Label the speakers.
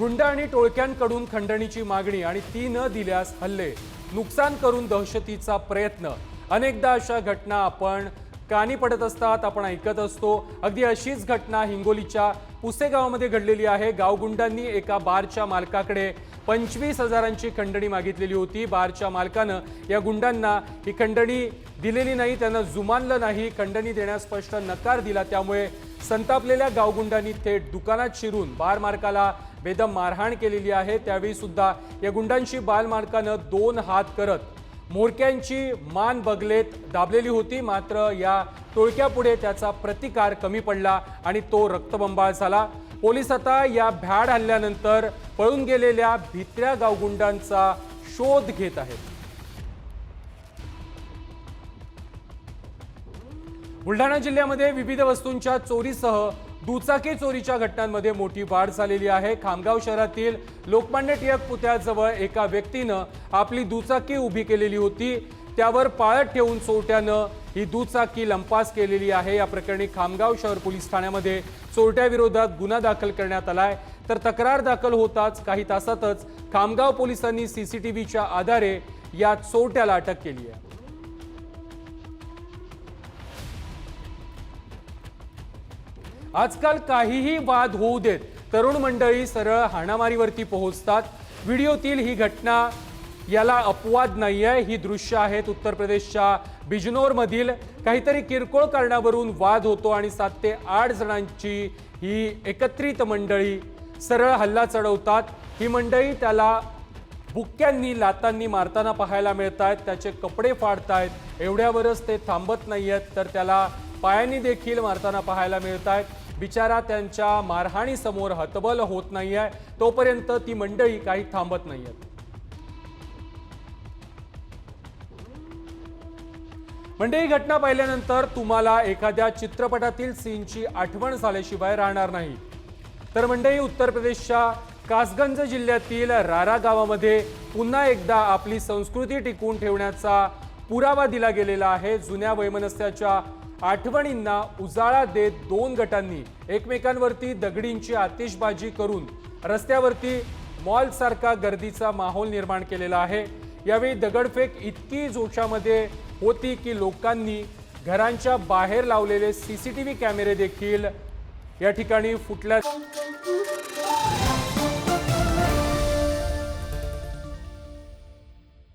Speaker 1: गुंड आणि टोळक्यांकडून खंडणीची मागणी आणि ती न दिल्यास हल्ले नुकसान करून दहशतीचा प्रयत्न. अनेकदा अशा घटना आपण कानी पडत असतात आपण ऐकत असतो. अगदी अशीच घटना हिंगोलीच्या पुसेगावामध्ये घडलेली आहे. गावगुंडांनी एका बारच्या मालकाकडे पंचवीस हजारांची खंडणी मागितलेली होती. बारच्या मालकानं या गुंडांना ही खंडणी दिलेली नाही त्यांना जुमानलं नाही खंडणी देण्यास स्पष्ट नकार दिला. त्यामुळे संतापलेल्या गावगुंडांनी थेट दुकानात शिरून बारमार्काला बेदम मारहाण केलेली आहे. त्यावेळी सुद्धा या गुंडांशी बालमार्कानं दोन हात करत मोरक्यांची मान बगलेत दाबलेली होती. मात्र या टोळक्यापुढे त्याचा प्रतिकार कमी पडला आणि तो रक्तबंबाळ झाला. पोलीस आता या भ्याड हल्ल्यानंतर पळून गेलेल्या भित्र्या गावगुंडांचा शोध घेत आहेत. बुलढाणा जिल्ह्यामध्ये विविध वस्तूंच्या चोरीसह दुचाकी चोरीच्या घटनांमध्ये मोठी वाढ झालेली आहे. खामगाव शहरातील लोकमान्य टिळक पुतळ्याजवळ एका व्यक्तीनं आपली दुचाकी उभी केलेली होती. त्यावर पाळत ठेवून चोरट्यानं ही दुचाकी लंपास केलेली आहे. या प्रकरणी खामगाव शहर पोलीस ठाण्यामध्ये चोरट्याविरोधात गुन्हा दाखल करण्यात आलाय. तर तक्रार दाखल होताच काही तासातच खामगाव पोलिसांनी सीसीटीव्हीच्या आधारे या चोरट्याला अटक केली आहे. आजकाल काहीही वाद होऊ देत. तरुण मंडळी सरळ हाणामारीवरती पोहोचतात. व्हिडिओतील ही घटना याला अपवाद नाही आहे ही दृश्य आहेत उत्तर प्रदेशच्या बिजनोरमधील. काहीतरी किरकोळ कारणावरून वाद होतो आणि सात ते आठ जणांची ही एकत्रित मंडळी सरळ हल्ला चढवतात. ही मंडळी त्याला बुक्क्यांनी लातांनी मारताना पाहायला मिळत आहेत त्याचे कपडे फाडतायत. एवढ्यावरच ते थांबत नाही आहेत तर त्याला पायांनी देखील मारताना पाहायला मिळत आहेत. बिचारा त्यांच्या मारहाणीसमोर हतबल होत नाही आहे तोपर्यंत ती मंडळी काही थांबत नाहीयेत म्हणजे ही घटना पाहिल्यानंतर तुम्हाला एखाद्या चित्रपटातील सीनची आठवण झाल्याशिवाय राहणार नाही. तर मंडई उत्तर प्रदेशच्या कासगंज जिल्ह्यातील रारा गावामध्ये पुन्हा एकदा आपली संस्कृती टिकवून ठेवण्याचा पुरावा दिला गेलेला आहे. जुन्या वैमनस्याच्या आठवणींना उजाळा देत दोन गटांनी एकमेकांवरती दगडींची आतिषबाजी करून रस्त्यावरती मॉलसारखा गर्दीचा माहोल निर्माण केलेला आहे. यावेळी दगडफेक इतकी जोशामध्ये होती की लोकांनी घरांच्या बाहेर लावलेले सी सी टी व्ही कॅमेरे देखील या ठिकाणी फुटल्या